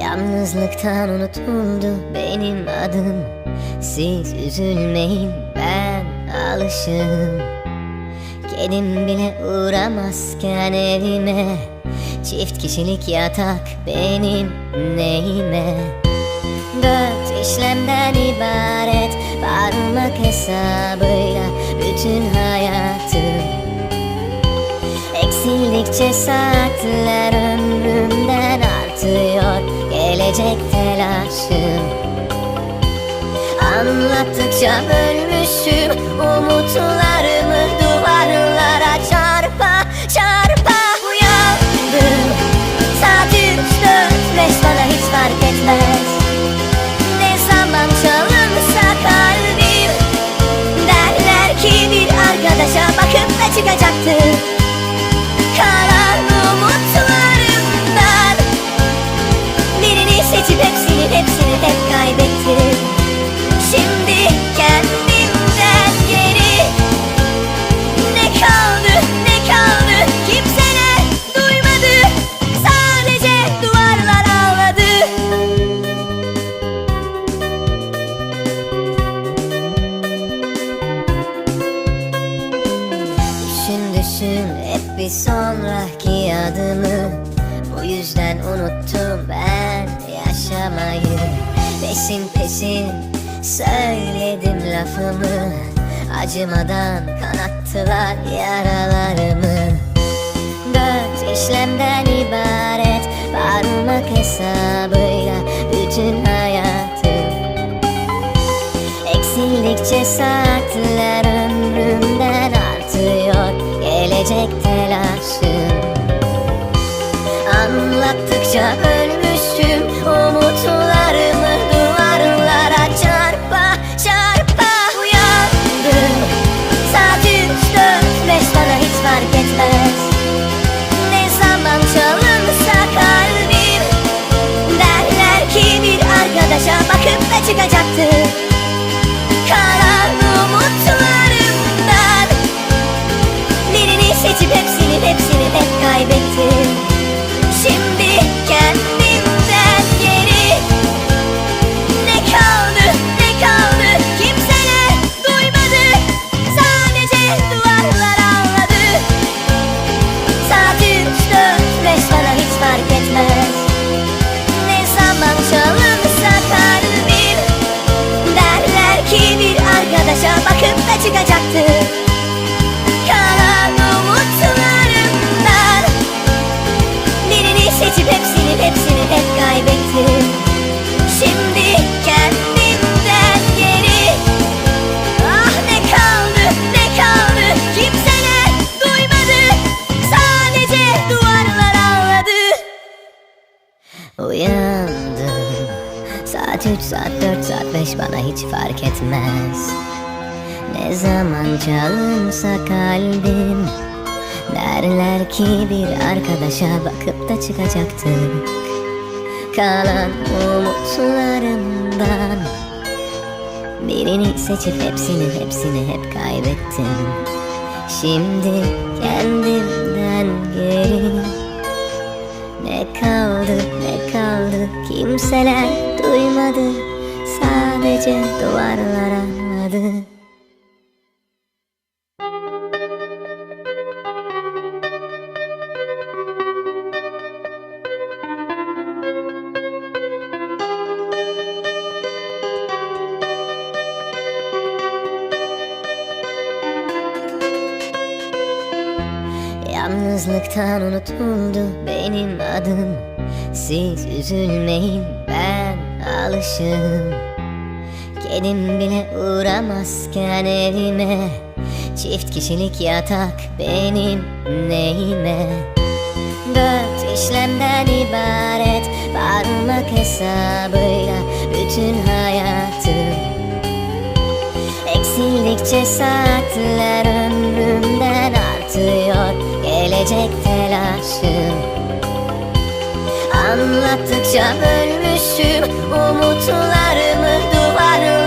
Yalnızlıktan unutuldu benim adım. Siz üzülmeyin ben alışım Kedim bile uğramazken evime Çift kişilik yatak benim neyime? Dört işlemden ibaret Parmak hesabıyla bütün hayatım Eksildikçe saatler ömrümden artıyor Gelecek telaşım. Anlattıkça bölmüşüm Umutlarımı duvarlara bakıp da Peşin peşin söyledim lafımı Acımadan kanattılar yaralarımı Dört işlemden ibaret Parmak hesabıyla bütün hayatım Eksildikçe saatler ömrümden artıyor Gelecek telaşım Uyandım. Saat üç, saat dört, saat beş bana hiç fark etmez. Ne zaman çalınsa kalbim Derler ki bir arkadaşa bakıp da çıkacaktık Kalan umutlarımdan Birini seçip hepsini hepsini hep kaybettim. Şimdi kendimden geri ne kaldı ne kaldı? Kimseler duymadı. Sadece duvarlar anladı Yalnızlıktan unutuldu benim adım. Siz üzülmeyin ben alışım Kedim bile uğramazken evime Çift kişilik yatak benim neyime? Dört işlemden ibaret Parmak hesabıyla bütün hayatım. Eksildikçe saatler ömrümden gelecek telaşım Anlattıkça bölmüşüm umutlarımı duvarım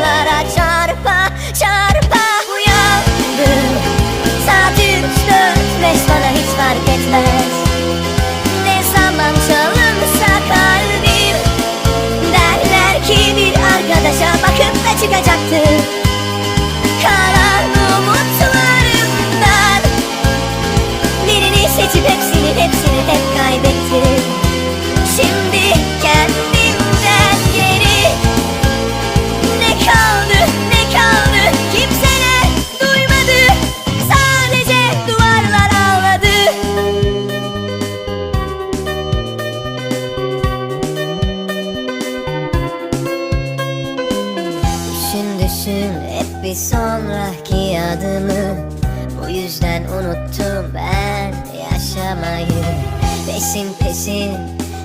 Peşin peşin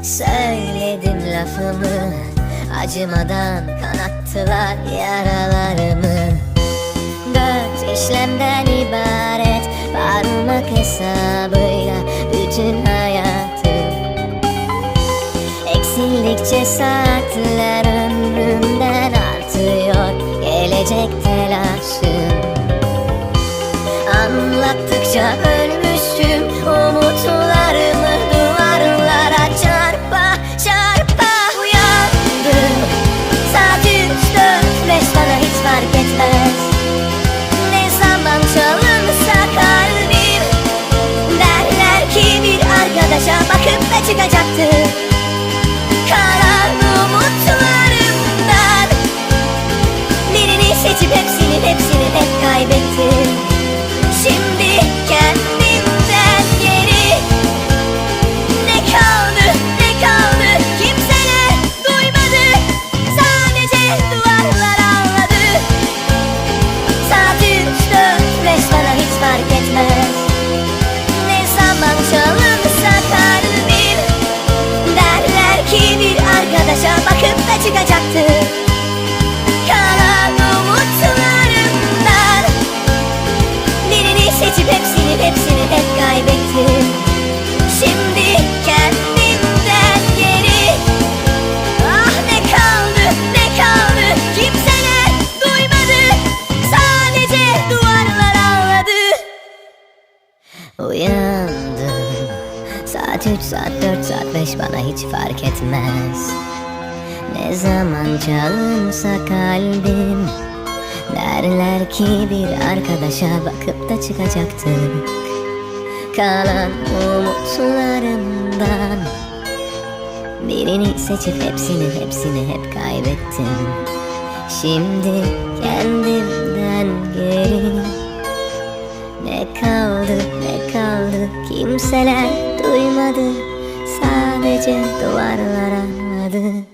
söyledim lafımı. Acımadan kanattılar yaralarımı. Dört işlemden ibaret Parmak hesabıyla bütün hayatım Eksildikçe saatler ömrümden artıyor Gelecek telaşım çıkacaktı Kalan umutlarımdan Birini seçip hepsini hepsini hep kaybettim. Şimdi kendimden geri. Ah ne kaldı ne kaldı? Kimseler duymadı. Sadece duvarlar ağladı. Uyandım. Saat üç, saat dört, saat beş bana hiç fark etmez Ne zaman çalınsa kalbim Derler ki bir arkadaşa bakıp da çıkacaktık Kalan umutlarımdan Birini seçip hepsini hepsini hep kaybettim. Şimdi kendimden geri ne kaldı ne kaldı? Kimseler duymadı Sadece duvarlar anladı